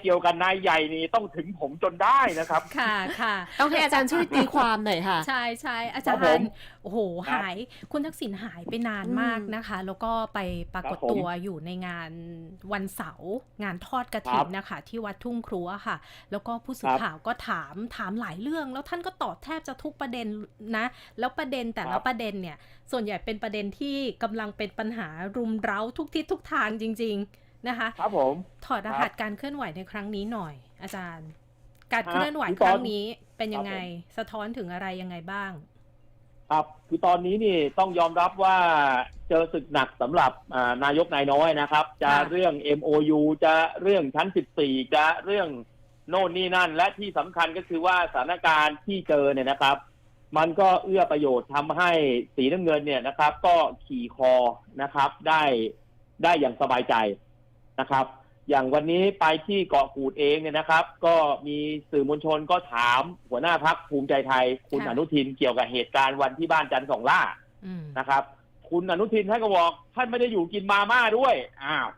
เกี่ยวกับนายใหญ่นี่ต้องถึงผมจนได้นะครับ ค่ะค่ะต้องให้อาจารย์ช่วยตีความหน่อยค่ะ ใช่ใช่อาจารย์โอ้โหหาย คุณทักษิณหายไปนานมากนะคะ แล้วก็ไปปรากฏตัวอยู่ในงานวันเสาร์งานทอดกระถินนะคะ ที่วัดทุ่งครัวค่ะ แล้วก็ผู้สื่อข่าวก็ถามถามหลายเรื่อง แล้วท่านก็ตอบแทบจะทุกประเด็นนะ แล้วประเด็นแต่ละประเด็นเนี่ย ส่วนใหญ่เป็นประเด็นที่กำลังเป็นปัญหารุมเร้าทุกทิศทุกทางจริง ๆ นะคะ ครับผม ถอดรหัสการเคลื่อนไหวในครั้งนี้หน่อย อาจารย์ การฮะเคลื่อนไหวคือคตอนรั้งนี้เป็นยังไงครับผมสะท้อนถึงอะไรยังไงบ้าง ครับคือตอนนี้นี่ต้องยอมรับว่าเจอศึกหนักสำหรับอ่านายกนายน้อยนะครับจะค่ะเรื่อง MOU จะเรื่องชั้น 14 จะเรื่องโน่นนี่นั่น และที่สำคัญก็คือว่าสถานการณ์ที่เจอเนี่ยนะครับมันก็เอื้อประโยชน์ทำให้สีน้ำเงินเนี่ยนะครับ ก็ขี่คอนะครับ ได้ได้อย่างสบายใจ นะครับ อย่างวันนี้ไปที่เกาะกูดเองเนี่ยนะครับ ก็มีสื่อมวลชนก็ถามหัวหน้าพักภูมิใจไทย คุณค่ะอนุทินเกี่ยวกับเหตุการณ์วันที่บ้านจันทร์สองล่าอืมนะครับ คุณอนุทินท่านก็บอกท่านไม่ได้อยู่กินมาม่าด้วยอ้าว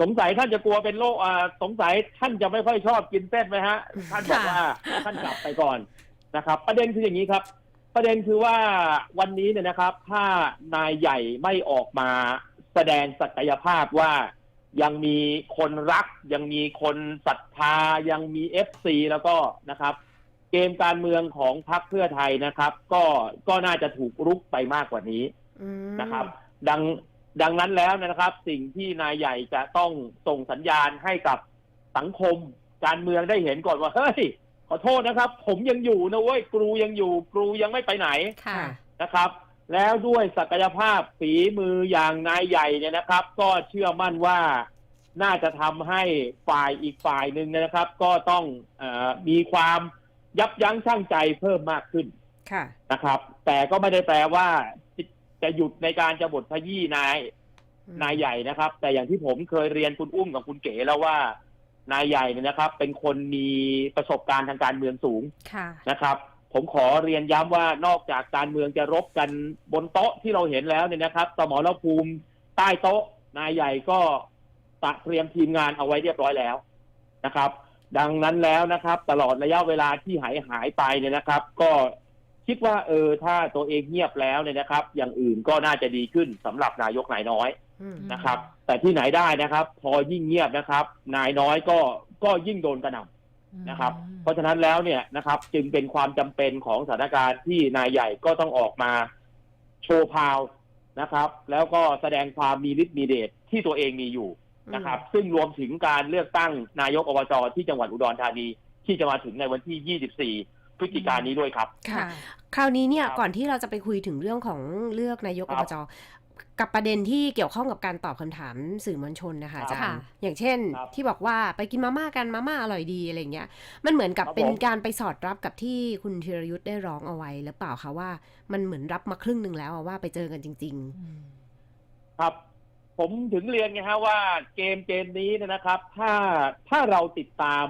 สงสัยท่านจะกลัวเป็นโรคอ่าสงสัยท่านจะไม่ค่อยชอบกินเส้นไหมฮะ ท่านบอกว่าท่านกลับไปก่อนนะครับ ประเด็นคืออย่างนี้ครับ ประเด็นคือว่าวันนี้เนี่ยนะครับ ถ้านายใหญ่ไม่ออกมาแสดงศักยภาพว่า ยังมีคนรัก ยังมีคนศรัทธา ยังมีเอฟซีแล้วก็นะครับ เกมการเมืองของพรรคเพื่อไทยนะครับ ก็ก็น่าจะถูกรุกไปมากกว่านี้อืมนะครับ ดังดังนั้นแล้วนะครับ สิ่งที่นายใหญ่จะต้องส่งสัญญาณให้กับสังคมการเมืองได้เห็นก่อนว่าเฮ้ยขอโทษนะครับ ผมยังอยู่นะเว้ยครูยังอยู่ครูยังไม่ไปไหนค่ะนะครับ แล้วด้วยศักยภาพฝีมืออย่างนายใหญ่เนี่ยนะครับ ก็เชื่อมั่นว่าน่าจะทำให้ฝ่ายอีกฝ่ายหนึ่งเนยนะครับ ก็ต้องเออมีความยับยั้งชั่งใจเพิ่มมากขึ้นค่ะนะครับ แต่ก็ไม่ได้แปลว่าจะหยุดในการจะบทขยี้นายอืมนายใหญ่นะครับ แต่อย่างที่ผมเคยเรียนคุณอุ้มกับคุณเก๋แล้วว่านายใหญ่เนี่ยนะครับ เป็นคนมีประสบการณ์ทางการเมืองสูงค่ะนะครับ ผมขอเรียนย้ำว่านอกจากการเมืองจะรบกันบนโต๊ะที่เราเห็นแล้วเนี่ยนะครับสมรภูมิใต้โต๊ะนายใหญ่ก็ตะเตรียมทีมงานเอาไว้เรียบร้อยแล้วนะครับ ดังนั้นแล้วนะครับ ตลอดระยะเวลาที่หายหายไปเนี่ยนะครับ ก็คิดว่าเออถ้าตัวเองเงียบแล้วเนี่ยนะครับ อย่างอื่นก็น่าจะดีขึ้นสำหรับนายกนายน้อยอืมนะครับ แต่ที่ไหนได้นะครับ พอยิ่งเงียบนะครับ นายน้อยก็ก็ยิ่งโดนกระหน่ำ นะครับ เพราะฉะนั้นแล้วเนี่ยนะครับ จึงเป็นความจำเป็นของสถานการณ์ที่นายใหญ่ก็ต้องออกมาโชว์พาวนะครับ แล้วก็แสดงความมีฤทธิ์มีเดชที่ตัวเองมีอยู่นะครับ ซึ่งรวมถึงการเลือกตั้งนายกอบจที่จังหวัดอุดรธานี ที่จะมาถึงในวันที่ 24 พฤศจิกายนนี้ด้วยครับค่ะค่ะคราวนี้เนี่ยครับก่อนที่เราจะไปคุยถึงเรื่องของเลือกนายกคอรับบจ กับประเด็นที่เกี่ยวข้องกับการตอบคำถามสื่อมวลชนนะคะอาจารค่ะย์อย่างเช่นครับที่บอกว่าไปกินมาม่ากันมาม่าอร่อยดีอะไรเงี้ย มันเหมือนกับครับเป็นผมการไปสอดรับกับที่คุณธีรยุทธ์ได้ร้องเอาไว้หรือเปล่าคะว่ามันเหมือนรับมาครึ่งหนึ่งแล้วอะว่าไปเจอกันจริงอืมครับ ผมถึงเรียนไงฮะว่าเกมเกมนี้เนยนะครับ ถ้าถ้าเราติดตาม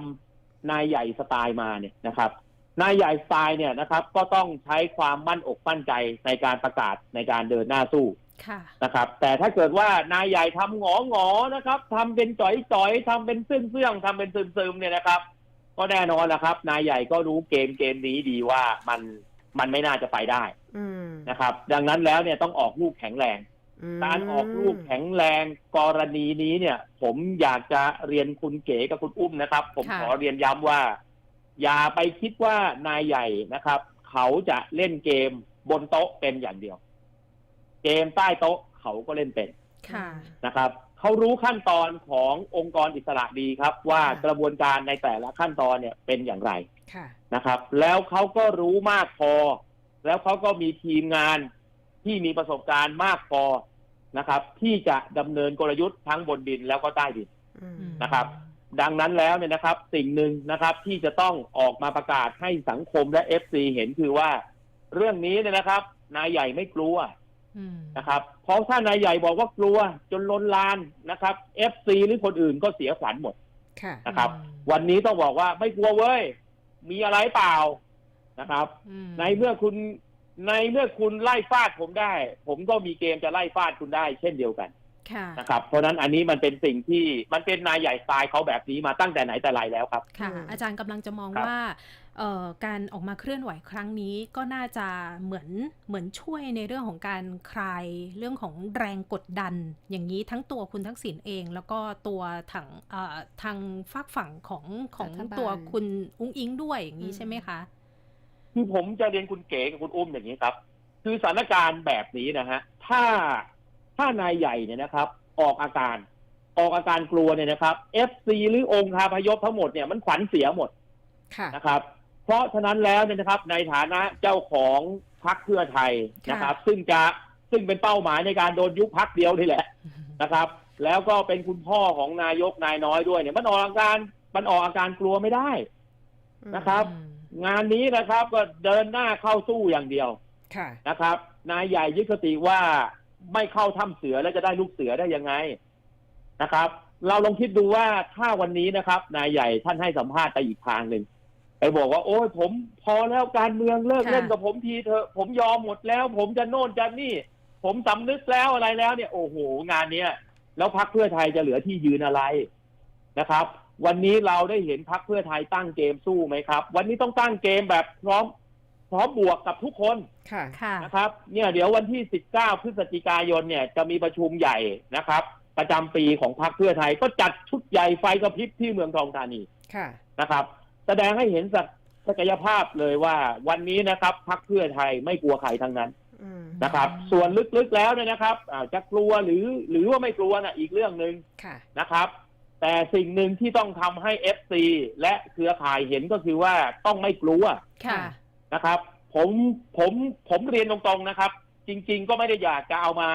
นายใหญ่สไตล์มาเนี่ยนะครับนายใหญ่สไตล์เนี่ยนะครับ ก็ต้องใช้ความมั่นอกมั่นใจในการประกาศในการเดินหน้าสู้ค่ะ นะครับ แต่ถ้าเกิดว่านายใหญ่ทำหงอหงอๆนะครับทำเป็นจ่อยจ่อยๆทำเป็นเสื่องเสื่องๆทำเป็นซึมซึมๆเนี่ยนะครับ ก็แน่นอนแหละครับ นายใหญ่ก็รู้เกมเกมนี้ดีว่ามันมันไม่น่าจะไปได้ๆอืมนะครับ ดังนั้นแล้วเนี่ยต้องออกลูกแข็งแรงมการออกลูกแข็งแรงกรณีนี้เนี่ย ผมอยากจะเรียนคุณเก๋กับคุณอุ้มนะครับ ผมค่ะขอเรียนย้ำว่า อย่าไปคิดว่านายใหญ่นะครับ เขาจะเล่นเกมบนโต๊ะเป็นอย่างเดียว เกมใต้โต๊ะเขาก็เล่นเป็นค่ะนะครับเขารู้ขั้นตอนขององค์กรอิสระดีครับ ว่าค่ะกระบวนการในแต่ละขั้นตอนเนี่ยเป็นอย่างไรค่ะนะครับ แล้วเขาก็รู้มากพอ แล้วเขาก็มีทีมงานที่มีประสบการณ์มากพอนะครับ ที่จะดำเนินกลยุทธ์ทั้งบนดินแล้วก็ใต้ดินอืมนะครับ ดังนั้นแล้วเนี่ยนะครับ สิ่งหนึ่งนะครับที่จะต้องออกมาประกาศให้สังคมและเอฟซีเห็นคือว่า เรื่องนี้เนี่ยนะครับ นายใหญ่ไม่กลัวอืม นะครับเพราะถ้านายใหญ่บอกว่ากลัวจนลนลานนะครับเอฟซีหรือคนอื่นก็เสียขวัญหมดค่ะนะครับอืมวันนี้ต้องบอกว่าไม่กลัวเว้ย มีอะไรเปล่านะครับอืมในเมื่อคุณในเมื่อคุณไล่ฟาดผมได้ ผมก็มีเกมจะไล่ฟาดคุณได้ เช่นเดียวกันค่ะนะครับ เพราะฉะนั้นอันนี้มันเป็นสิ่งที่มันเป็นนายใหญ่สไตล์เขาแบบนี้มาตั้งแต่ไหนแต่ไรแล้วครับ ค่ะอืมอาจารย์กำลังจะมองครับว่าเอ่อ การออกมาเคลื่อนไหวครั้งนี้ก็น่าจะเหมือนเหมือนช่วยในเรื่องของการคลายเรื่องของแรงกดดัน อย่างนี้ทั้งตัวคุณทักษิณเอง แล้วก็ตัวทางเอ่อทางฝากฝั่งของของรัฐบาลตัวคุณอุ้งอิงด้วยอย่างนี้อืมใช่ไหมคะคือผมจะเรียนคุณเก๋กับคุณอุ้มอย่างนี้ครับ คือสถานการณ์แบบนี้นะฮะถ้าถ้านายใหญ่เนี่ยนะครับ ออกอาการออกอาการกลัวเนี่ยนะครับ FC หรือองค์คาพยพทั้งหมดเนี่ยมันขวัญเสียหมดค่ะนะครับ เพราะฉะนั้นแล้วเนี่ยนะครับ ในฐานะเจ้าของพรรคเพื่อไทยนะครับ ซึ่งจะซึ่งเป็นเป้าหมายในการโดนยุบพรรคเดียวนี่แหละนะครับ แล้วก็เป็นคุณพ่อของนายกนายน้อยด้วยเนี่ยมันออกอาการมันออกอาการกลัวไม่ได้นะครับอืมงานนี้นะครับก็เดินหน้าเข้าสู้อย่างเดียวค่ะนะครับ นายใหญ่ยึดคติว่าไม่เข้าถ้ำเสือแล้วจะได้ลูกเสือได้ยังไงนะครับ เราลองคิดดูว่าถ้าวันนี้นะครับ นายใหญ่ท่านให้สัมภาษณ์ไปอีกทางหนึ่ง ไปบอกว่า โอ้ยผมพอแล้วการเมืองเลิกค่ะ เล่นกับผมทีเถอะผมยอมหมดแล้ว ผมจะโน่นจะนี่ ผมสำนึกแล้วอะไรแล้วเนี่ย โอ้โหงานเนี้ยแล้วพักเพื่อไทยจะเหลือที่ยืนอะไรนะครับ วันนี้เราได้เห็นพักเพื่อไทยตั้งเกมสู้ไหมครับ วันนี้ต้องตั้งเกมแบบพร้อมพร้อมบวกกับทุกคน ค่ะ ค่ะ นะครับเนี่ยเดี๋ยววันที่ 19 พฤศจิกายนเนี่ยจะมีประชุมใหญ่นะครับ ประจำปีของพรรคเพื่อไทยก็จัดชุดใหญ่ไฟกระพริบที่เมืองทองธานีค่ะ นะครับ แสดงให้เห็นศักศักยภาพเลยว่าวันนี้นะครับพรรคเพื่อไทยไม่กลัวใครทั้งนั้นอืมนะครับ ส่วนลึกๆแล้วเนี่ยนะครับอ่าจะกลัวหรือหรือว่าไม่กลัวนะอีกเรื่องหนึ่งค่ะนะครับ แต่สิ่งหนึ่งที่ต้องทำให้ FC และเครือข่ายเห็นก็คือว่าต้องไม่กลัวค่ะนะครับ ผมผมผมเรียนตรงๆนะครับ จริง ๆ ก็ไม่ได้อยากจะเอามา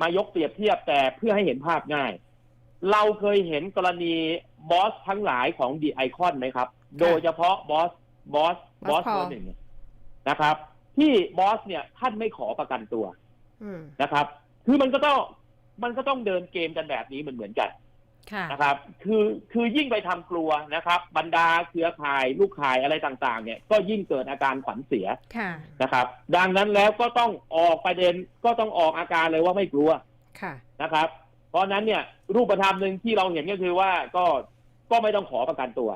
มายกเปรียบเทียบแต่เพื่อให้เห็นภาพง่าย เราเคยเห็นกรณีบอสทั้งหลายของดีไอคอนไหมครับ โดยเฉพาะบอสบอสบอส Boss ตัวหนึ่งนะครับ ที่บอสเนี่ยท่านไม่ขอประกันตัวอืมนะครับ คือมันก็ต้องมันก็ต้องเดินเกมกันแบบนี้เหมือนเหมือนๆกันค่ะ นะครับ คือคือยิ่งไปทำกลัวนะครับ บรรดาเครือข่ายลูกข่ายอะไรต่างๆ เนี่ย ก็ยิ่งเกิดอาการขวัญเสีย ค่ะ นะครับดังนั้นแล้วก็ต้องออกประเด็นก็ต้องออกอาการเลยว่าไม่กลัวค่ะ นะครับ เพราะฉะนั้นเนี่ยรูปธรรมหนึ่งที่เราเห็นก็คือว่าก็ก็ไม่ต้องขอประกันตัว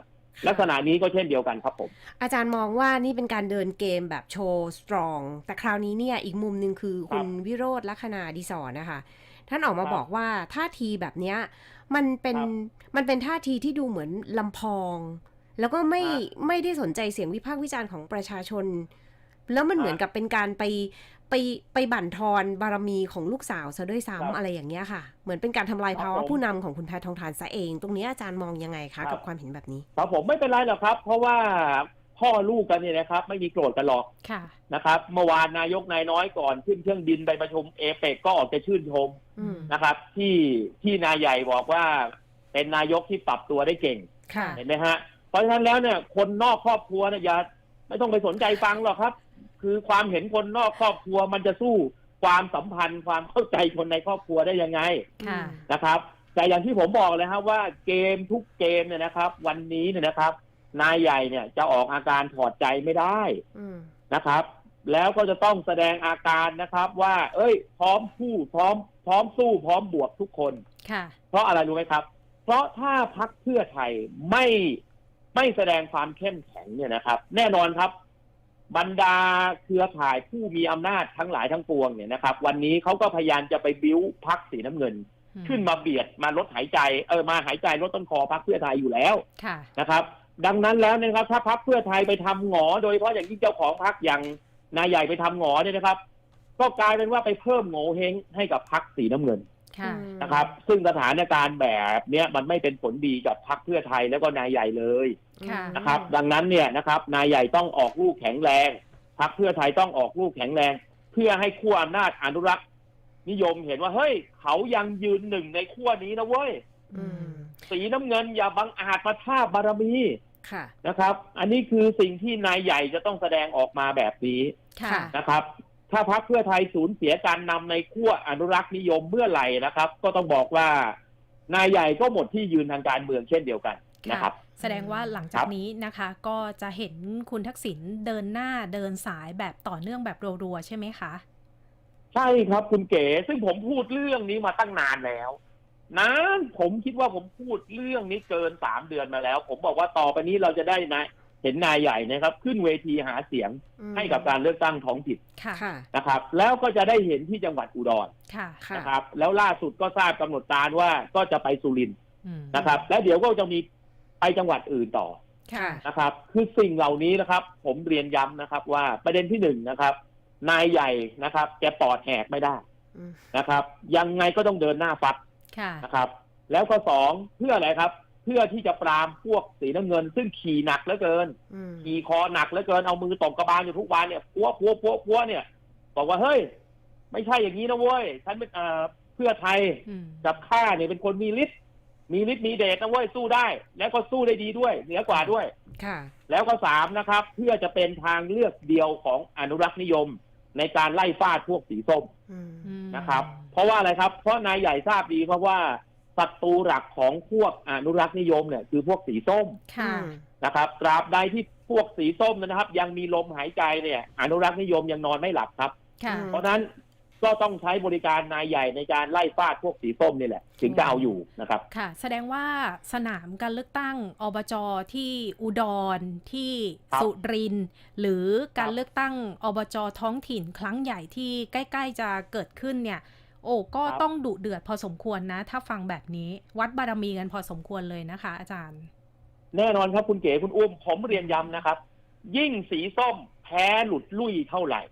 ลักษณะนี้ก็เช่นเดียวกันครับผม อาจารย์มองว่านี่เป็นการเดินเกมแบบโชว์สตรอง แต่คราวนี้เนี่ยอีกมุมหนึ่งคือคุณวิโรธลักษณะดิศรนะคะ ท่านออกมาครับบอกว่าท่าทีแบบเนี้ยมันเป็นครับมันเป็นท่าทีที่ดูเหมือนลำพอง แล้วก็ไม่ครับไม่ได้สนใจเสียงวิพากษ์วิจารณ์ของประชาชน แล้วมันเหมือนกับเป็นการไป ไปไปบั่นทอนบารมีของลูกสาวซะด้วยครับซ้ำอะไรอย่างเงี้ยค่ะ เหมือนเป็นการทำลายครับภาวะผมผู้นำของคุณแพทองทานซะเอง ตรงนี้อาจารย์มองยังไงครัคะบกับความเห็นแบบนี้ครับผมไม่เป็นไรหรอกครับ เพราะว่าพ่อลูกกันเนี่ยนะครับ ไม่มีโกรธกันหรอกค่ะนะครับ เมื่อวานนายกนายน้อยก่อนขึ้นเครื่องบินไปประชุมเอเปกก็ออกจะชื่นชมอืมนะครับ ที่ที่นายใหญ่บอกว่า เป็นนายกที่ปรับตัวได้เก่งค่ะเห็นไหมฮะเพราะฉะนั้นแล้วเนี่ยคนนอกครอบครัวเนี่ยอย่าไม่ต้องไปสนใจฟังหรอกครับ คือความเห็นคนนอกครอบครัวมันจะสู้ความสัมพันธ์ความเข้าใจคนในครอบครัวได้ยังไงค่ะ นะครับ แต่อย่างที่ผมบอกเลยครับว่าเกมทุกเกมเนี่ยนะครับ วันนี้เนี่ยนะครับ นายใหญ่เนี่ยจะออกอาการถอดใจไม่ได้อืม นะครับ แล้วก็จะต้องแสดงอาการนะครับ ว่า เอ้ย พร้อมสู้พร้อม พร้อมสู้พร้อมบวกทุกคน ค่ะ เพราะอะไรรู้ไหมครับ เพราะถ้าพักเพื่อไทยไม่ไม่แสดงความเข้มแข็งเนี่ยนะครับ แน่นอนครับ บรรดาเครือข่ายผู้มีอำนาจทั้งหลายทั้งปวงเนี่ยนะครับ วันนี้เขาก็พยายามจะไปบิ้วพักสีน้ำเงิน ขึ้นมาเบียดมาลดหายใจเออมาหายใจลดต้นคอพักเพื่อไทยอยู่แล้วค่ะนะครับ ดังนั้นแล้วเนยนะครับ ถ้าพักเพื่อไทยไปทำหงอ โดยเฉพาะอย่างยิ่งเจ้าของพักอย่างนายใหญ่ไปทำหงอเนี่ยนะครับ ก็กลายเป็นว่าไปเพิ่มโงเฮงให้กับพักสีน้ำเงินค่ะนะครับ ซึ่งสถานการณ์แบบเนี้ยมันไม่เป็นผลดีกับพรรคเพื่อไทยแล้วก็นายใหญ่เลยค่ะ นะครับ ดังนั้นเนี่ยนะครับ นายใหญ่ต้องออกลูกแข็งแรงพรรคเพื่อไทยต้องออกลูกแข็งแรง เพื่อให้ขั้วอำนาจอนุรักษ์นิยมเห็นว่าเฮ้ย เขายังยืนหนึ่งในขั้วนี้นะเว้ยอืมสีน้ำเงินอย่าบังอาจมาท่าบารมีค่ะนะครับ อันนี้คือสิ่งที่นายใหญ่จะต้องแสดงออกมาแบบนี้ค่ะค่ะนะครับ ถ้าพรรคเพื่อไทยสูญเสียการนำในขั้วอนุรักษ์นิยมเมื่อไหร่นะครับ ก็ต้องบอกว่านายใหญ่ก็หมดที่ยืนทางการเมืองเช่นเดียวกันนะครับ แสดงว่าหลังจาครักบนี้นะคะก็จะเห็นคุณทักษิณเดินหน้าเดินสายแบบต่อเนื่องแบบรัวๆใช่ไหมคะ ใช่ครับคุณเก๋ซึ่งผมพูดเรื่องนี้มาตั้งนานแล้วนานผมคิดว่าผมพูดเรื่องนี้เกินสามเดือนมาแล้ว ผมบอกว่าต่อไปนี้เราจะได้นะเห็นนายใหญ่นะครับ ขึ้นเวทีหาเสียงอืมให้กับการเลือกตั้งท้องถิ่นค่ะค่ะนะครับ แล้วก็จะได้เห็นที่จังหวัดอุดรค่ะค่ะนะครับ แล้วล่าสุดก็ทราบกำหนดการว่าก็จะไปสุรินทร์อืมนะครับ แล้วเดี๋ยวก็จะมี ไปจังหวัดอื่นต่อค่ะนะครับ คือสิ่งเหล่านี้นะครับ ผมเรียนย้ำนะครับ ว่าประเด็นที่หนึ่งนะครับ นายใหญ่นะครับแกปอดแหกไม่ได้อืมนะครับ ยังไงก็ต้องเดินหน้าฟัดค่ะนะครับ แล้วก็สองเพื่ออะไรครับ เพื่อที่จะปรามพวกสีน้ำเงิน ซึ่งขี่หนักเหลือเกินอืมขี่คอหนักเหลือเกินเอามือตบกระบาลอยู่ทุกวันเนี่ยพัวพัวพัวพัวเนี่ย บอกว่าเฮ้ย ไม่ใช่อย่างนี้นะเว้ยฉันเป็นเอ่อเพื่อไทยอืมกับข้าเนี่ยเป็นคนมีฤทธิ์ มีฤทธิ์มีเดชนะเว้ยสู้ได้ แล้วก็สู้ได้ดีด้วย เหนือกว่าด้วย ค่ะ แล้วก็สามนะครับ เพื่อจะเป็นทางเลือกเดียวของอนุรักษ์นิยม ในการไล่ฟาดพวกสีส้มอืมอืมนะครับ เพราะว่าอะไรครับ เพราะนายใหญ่ทราบดีเพราะว่าศัตรูหลักของพวกอนุรักษ์นิยมเนี่ยคือพวกสีส้มค่ะ นะครับ ตราบใดที่พวกสีส้มนะครับ ยังมีลมหายใจเนี่ย อนุรักษ์นิยมยังนอนไม่หลับครับ ค่ะอืมเพราะฉะนั้น ก็ต้องใช้บริการนายใหญ่ในการไล่ฟาดพวกสีส้มนี่แหละ ถึงจะเอาอยู่นะครับ ค่ะ แสดงว่าสนามการเลือกตั้งอบจที่อุดรที่ครับสุรินทร์หรือการครับเลือกตั้งอบจท้องถิ่นครั้งใหญ่ที่ใกล้ ๆ จะเกิดขึ้นเนี่ย โอ้ก็ครับต้องดุเดือดพอสมควรนะ ถ้าฟังแบบนี้วัดบารมีกันพอสมควรเลยนะคะ อาจารย์ แน่นอนครับคุณเก๋คุณอุ้มผมเรียนย้ำนะครับ ยิ่งสีส้มแพ้หลุดลุ่ยเท่าไหร่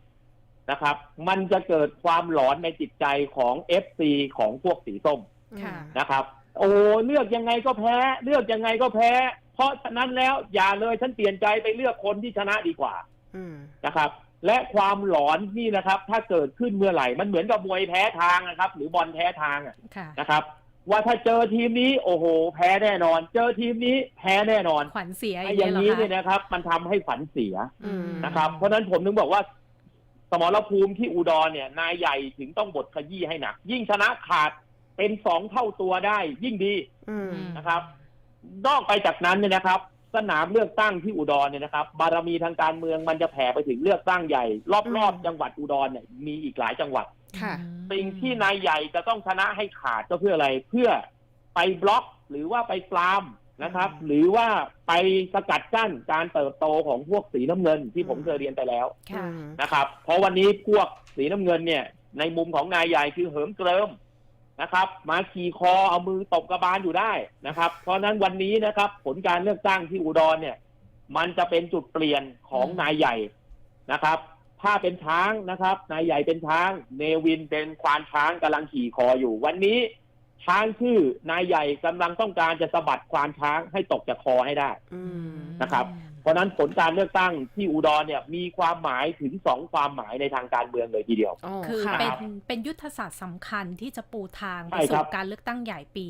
นะครับ มันจะเกิดความหลอนในจิตใจของเอฟซีของพวกสีส้มค่ะ นะครับ โอ้เลือกยังไงก็แพ้ เลือกยังไงก็แพ้ เพราะฉะนั้นแล้วอย่าเลยฉันเปลี่ยนใจไปเลือกคนที่ชนะดีกว่าอืม นะครับ และความหลอนนี่นะครับ ถ้าเกิดขึ้นเมื่อไหร่ มันเหมือนกับมวยแพ้ทางนะครับ หรือบอลแพ้ทางอะค่ะ นะครับ ว่าถ้าเจอทีมนี้โอ้โห แพ้แน่นอน เจอทีมนี้แพ้แน่นอนขวัญเสียไอ้ออย่างย่างนี้นี้เนี่ยเหรอคะนะครับ มันทำให้ฝันเสีย อืม นะครับ เพราะฉะนั้นผมถึงบอกว่า สมรภูมิที่อุดรเนี่ย นายใหญ่ถึงต้องบทขยี้ให้หนัก ยิ่งชนะขาดเป็นสองเท่าตัวได้ ยิ่งดีอืม นะครับ นอกไปจากนั้นเนี่ยนะครับ สนามเลือกตั้งที่อุดรเนี่ยนะครับ บารมีทางการเมืองมันจะแผ่ไปถึงเลือกตั้งใหญ่ รอบๆจังหวัดอุดรเนี่ยมีอีกหลายจังหวัด ค่ะ สิ่งที่นายใหญ่จะต้องชนะให้ขาดก็เพื่ออะไรเพื่อไปบล็อกหรือว่าไปปราม นะครับอืมหรือว่าไปสกัดกั้นการเติบโตของพวกสีน้ำเงินที่ผมอืมเคยเรียนไปแล้วค่ะอืมนะครับ เพราะวันนี้พวกสีน้ำเงินเนี่ย ในมุมของนายใหญ่คือเหิมเกริมนะครับ มาขี่คอเอามือตบกระบาลอยู่ได้นะครับ เพราะฉะนั้นวันนี้นะครับ ผลการเลือกตั้งที่อุดรเนี่ย มันจะเป็นจุดเปลี่ยนของอืมนายใหญ่นะครับ ถ้าเป็นช้างนะครับ นายใหญ่เป็นช้าง เนวินเป็นควานช้างกำลังขี่คออยู่วันนี้ ช้างชื่อนายใหญ่กำลังต้องการจะสะบัดควานช้างให้ตกจากคอให้ได้อืมนะครับ เพราะฉะนั้นผลการเลือกตั้งที่อุดรเนี่ยมีความหมายถึงสองความหมายในทางการเมืองเลยทีเดียวอ๋อคือค่ะเป็นเป็นยุทธศาสตร์สำคัญที่จะปูทางไปใช่ครัสู่บการเลือกตั้งใหญ่ปี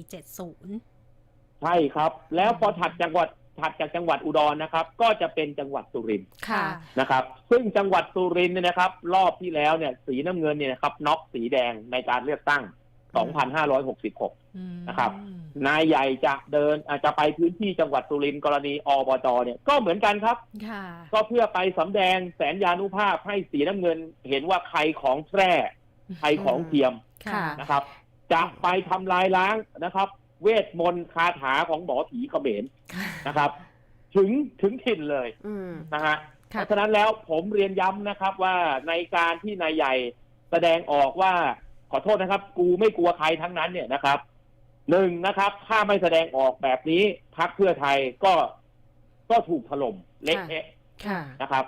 70ใช่ครับ แล้วพอถัดจังหวัดถัดจากจังหวัดอุดรนะครับ ก็จะเป็นจังหวัดสุรินทร์ค่ะนะครับ ซึ่งจังหวัดสุรินทร์เนี่ยนะครับ รอบที่แล้วเนี่ย สีน้ำเงินเนี่ยนะครับน็อกสีแดงในการเลือกตั้ง 2566อืมนะครับ นายใหญ่จะเดินอาจจะไปพื้นที่จังหวัดสุรินทร์กรณีอบจเนี่ยก็เหมือนกันครับค่ะก็เพื่อไปสำแดงแสนยานุภาพให้สีน้ำเงิน เห็นว่าใครของแท้ใครของเทียมค่ะนะครับ จะไปทำลายล้างนะครับ เวทมนต์คาถาของหมอผีเขมรนะครับ ถึงถึงถิ่นเลยอืมนะฮะเพค่ะราะฉะนั้นแล้วผมเรียนย้ำนะครับว่าในการที่นายใหญ่แสดงออกว่า ขอโทษนะครับ กูไม่กลัวใครทั้งนั้นเนี่ยนะครับหนึ่งนะครับ ถ้าไม่แสดงออกแบบนี้พักเพื่อไทยก็ก็ถูกถล่มเละเทะค่ะ นะครับ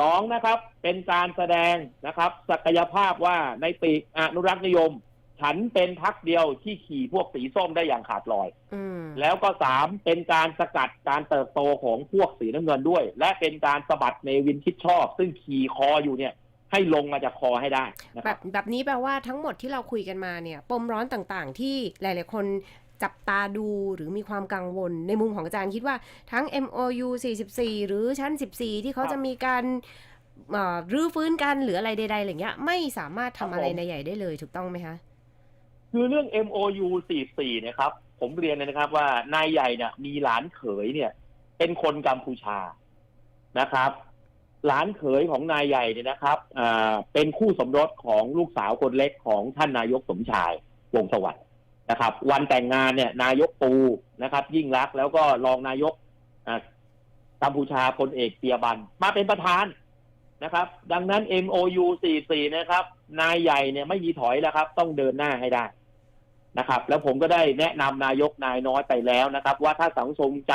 สองนะครับ เป็นการแสดงนะครับ ศักยภาพว่าในปีกอนุรักษ์นิยม ฉันเป็นพักเดียวที่ขี่พวกสีส้มได้อย่างขาดลอย อืมแล้วก็สามเป็นการสกัดการเติบโตของพวกสีน้ำเงินด้วย และเป็นการสะบัดเนวินคิดชอบ ซึ่งขี่คออยู่เนี่ย ให้ลงมาจากคอให้ได้นะแบครับบแบบนี้แปลว่าทั้งหมดที่เราคุยกันมาเนี่ย ปมร้อนต่างๆ ที่หลาย ๆ คนจับตาดูหรือมีความกังวล ในมุมของอาจารย์คิดว่าทั้ง MOU 44 หรือชั้น 14 ที่เขาครับจะมีการเอ่อรื้อฟื้นกันหรืออะไรใดๆอะไรเงี้ย ไม่สามารถครัทำบอะไรผมในใหญ่ได้เลยถูกต้องไหมคะ คือเรื่อง MOU 44เนะครับ ผมเรียนเลยนะครับว่านายใหญ่เนี่ยมีหลานเขยเนี่ย เป็นคนกัมพูชานะครับ หลานเขยของนายใหญ่เนี่ยนะครับเป็นคู่สมรสของลูกสาวคนเล็กของท่านนายกสมชายวงสวัสด์นะครับ วันแต่งงานเนี่ย นายกปูนะครับ ยิ่งรักแล้วก็รองนายกกัมพูชาพลเอกเตียบันมาเป็นประธานนะครับ ดังนั้น MOU 44 นะครับ นายใหญ่เนี่ยไม่มีถอยแล้วครับ ต้องเดินหน้าให้ได้นะครับ แล้วผมก็ได้แนะนำนายกนายน้อยไปแล้วนะครับ ว่าถ้าสังสมใจ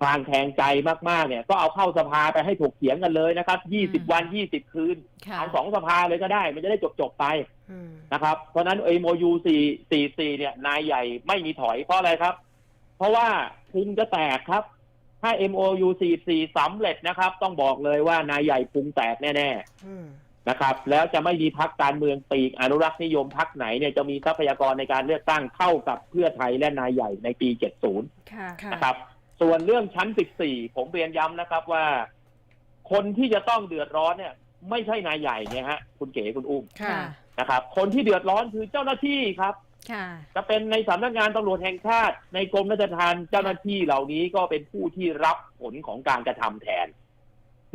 คลางแคลงใจมากๆเนี่ย ก็เอาเข้าสภาไปให้ถกเถียงกันเลยนะครับอืม20วัน20คืนค่ะเอาสองสภาเลยก็ได้ มันจะได้จบๆไปอืมนะครับ เพราะฉะนั้น MOU 444เนี่ย นายใหญ่ไม่มีถอยเพราะอะไรครับ เพราะว่าพุงจะแตกครับ ถ้า MOU 44สำเร็จนะครับ ต้องบอกเลยว่านายใหญ่พุงแตกแน่อืมๆนะครับ แล้วจะไม่มีพักการเมืองปีกอนุรักษ์นิยมพักไหนเนี่ยจะมีทรัพยากรในการเลือกตั้งเท่ากับเพื่อไทยและนายใหญ่ในปี 70ค่ะค่ะนะครับ ส่วนเรื่องชั้น 14 ผมเรียนย้ำนะครับว่า คนที่จะต้องเดือดร้อนเนี่ย ไม่ใช่นายใหญ่เนี่ยฮะ คุณเก๋คุณอุ้มค่ะ นะครับ คนที่เดือดร้อนคือเจ้าหน้าที่ครับ ค่ะ จะเป็นในสำนักงานตำรวจแห่งชาติ ในกรมราชทัณฑ์เจ้าหน้าที่เหล่านี้ก็เป็นผู้ที่รับผลของการกระทำแทน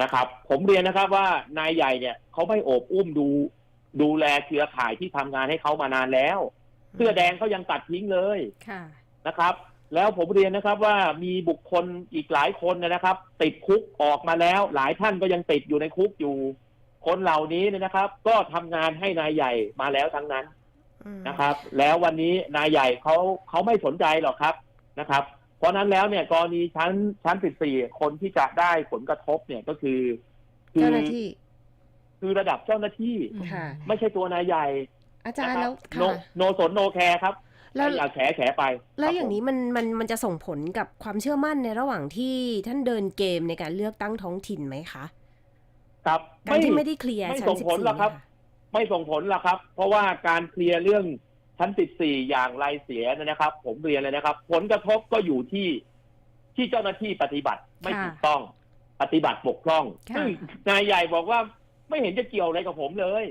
นะครับ ผมเรียนนะครับว่านายใหญ่เนี่ยเขาไม่โอบอุ้มดู ดูแลเครือข่ายที่ทำงานให้เขามานานแล้วเสื้อแดงเขายังตัดทิ้งเลยค่ะนะครับ แล้วผมเรียนนะครับว่ามีบุคคลอีกหลายคนนะครับ ติดคุกออกมาแล้ว หลายท่านก็ยังติดอยู่ในคุกอยู่ คนเหล่านี้เนี่ยนะครับ ก็ทำงานให้นายใหญ่มาแล้วทั้งนั้นอืมนะครับ แล้ววันนี้นายใหญ่เขาเขาไม่สนใจหรอกครับนะครับ เพราะฉะนั้นแล้วเนี่ยกรณีชั้นชั้น14คนที่จะได้ผลกระทบเนี่ยก็คือคืเจ้าหน้าที่ คือระดับเจ้าหน้าที่ค่ะไม่ใช่ตัวนายใหญ่อาจารย์นะคแล้รัวบโนค่ะโนสนโนแคร์ครับ แล้วใครอยากแฉแฉไป แล้วครับอย่างนี้ผมมันมันมันจะส่งผลกับความเชื่อมั่นในระหว่างที่ท่านเดินเกมในการเลือกตั้งท้องถิ่นไหมคะ ครับการที่ไม่ได้เคลียร์ไม่ชั้นส่งสิบผลสี่หรอกครับ ไม่ส่งผลหรอกครับ เพราะว่าการเคลียร์เรื่องชั้น14อย่างไรเสียเนยนะครับ ผมเรียนเลยนะครับ ผลกระทบก็อยู่ที่ที่เจ้าหน้าที่ปฏิบัติไม่ค่ะถูกต้อง ปฏิบัติบกพร่องค่ะซึ่งนายใหญ่บอกว่าไม่เห็นจะเกี่ยวอะไรกับผมเลย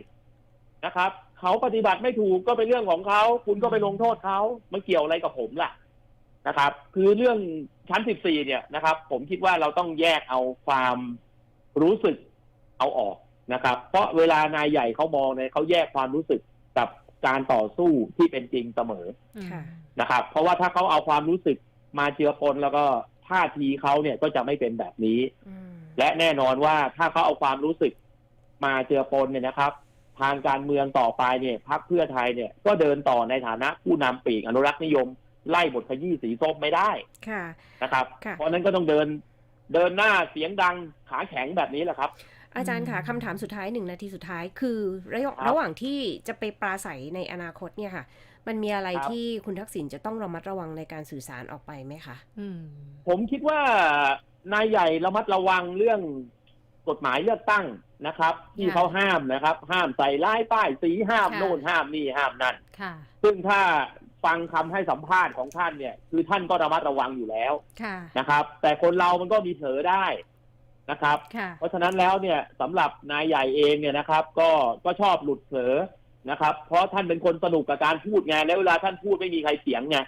นะครับ เขาปฏิบัติไม่ถูกก็เป็นเรื่องของเขาคุณก็ไปลงโทษเขาไม่เกี่ยวอะไรกับผมล่ะนะครับ คือเรื่องชั้น14เนี่ยนะครับ ผมคิดว่าเราต้องแยกเอาความรู้สึกเอาออกนะครับ เพราะเวลานายใหญ่เขามองเนี่ยเขาแยกความรู้สึกกับการต่อสู้ที่เป็นจริงเสมอค่ะนะครับ เพราะว่าถ้าเขาเอาความรู้สึกมาเจือปนแล้วก็ท่าทีเขาเนี่ยก็จะไม่เป็นแบบนี้อืมและแน่นอนว่าถ้าเขาเอาความรู้สึกมาเจือปนเนี่ยนะครับ ทางการเมืองต่อไปเนี่ยพรรคเพื่อไทยเนี่ยก็เดินต่อในฐานะผู้นำปีกอนุรักษ์นิยม ไล่บทขยี้สีส้มไม่ได้ค่ะนะครับค่ะเพราะฉะนั้นก็ต้องเดินเดินหน้าเสียงดังขาแข็งแบบนี้แหละครับ อาจารย์ค่ะอืมคำถามสุดท้ายหนึ่งนาทีสุดท้ายคือระหว่างครับระหว่างที่จะไปปราศัยในอนาคตเนี่ยค่ะ มันมีอะไรครับที่คุณทักษิณจะต้องระมัดระวังในการสื่อสารออกไปไหมคะอืมผมคิดว่านายใหญ่ระมัดระวังเรื่องกฎหมายเลือกตั้ง นะครับ ที่ค่ะเขาห้ามนะครับ ห้ามใส่ร้ายป้ายสีห้ามค่ะ โน่นห้ามนี่ห้ามนั่น ค่ะ ซึ่งถ้าฟังคำให้สัมภาษณ์ของท่านเนี่ย คือท่านก็ระมัดระวังอยู่แล้วค่ะ นะครับ แต่คนเรามันก็มีเผลอได้นะครับ ค่ะ เพราะฉะนั้นแล้วเนี่ยสำหรับนายใหญ่เองเนี่ยนะครับ ก็ก็ชอบหลุดเผลอนะครับ เพราะท่านเป็นคนสนุกกับการพูดไงแล้วเวลาท่านพูดไม่มีใครเสียงไง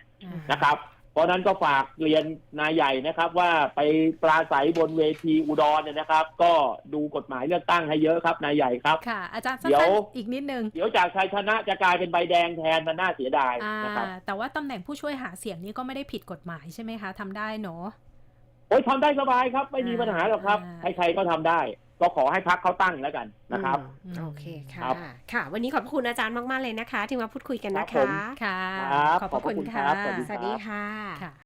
นะครับ เพราะฉะนั้นก็ฝากเรียนนายใหญ่นะครับ ว่าไปปราศัยบนเวทีอุดรเนี่ยนะครับ ก็ดูกฎหมายเลือกตั้งให้เยอะครับนายใหญ่ครับค่ะ อาจารย์สั้เดี๋ยนวๆอีกนิดนึง เดี๋ยวจากชัยชนะจะกลายเป็นใบแดงแทนมันน่าเสียดายอ่านะครับแต่ว่าตำแหน่งผู้ช่วยหาเสียงนี้ก็ไม่ได้ผิดกฎหมายใช่ไหมคะทำได้เนาะโอ้ยทำได้สบายครับ ไม่มีปัญหาหรอกครับอ่าใครๆก็ทำได้ ก็ขอให้พักเขาตั้งแล้วกันนะครับอืมโอเคค่ะครับค่ะ วันนี้ขอบพระคุณอาจารย์มาก ๆ เลยนะคะ ที่มาพูดคุยกันนะครับผคะมค่ะครับขอบพระคุณขอบพระคุณคค่ะรับสวัสดีสวัสดีค่ะค่ะ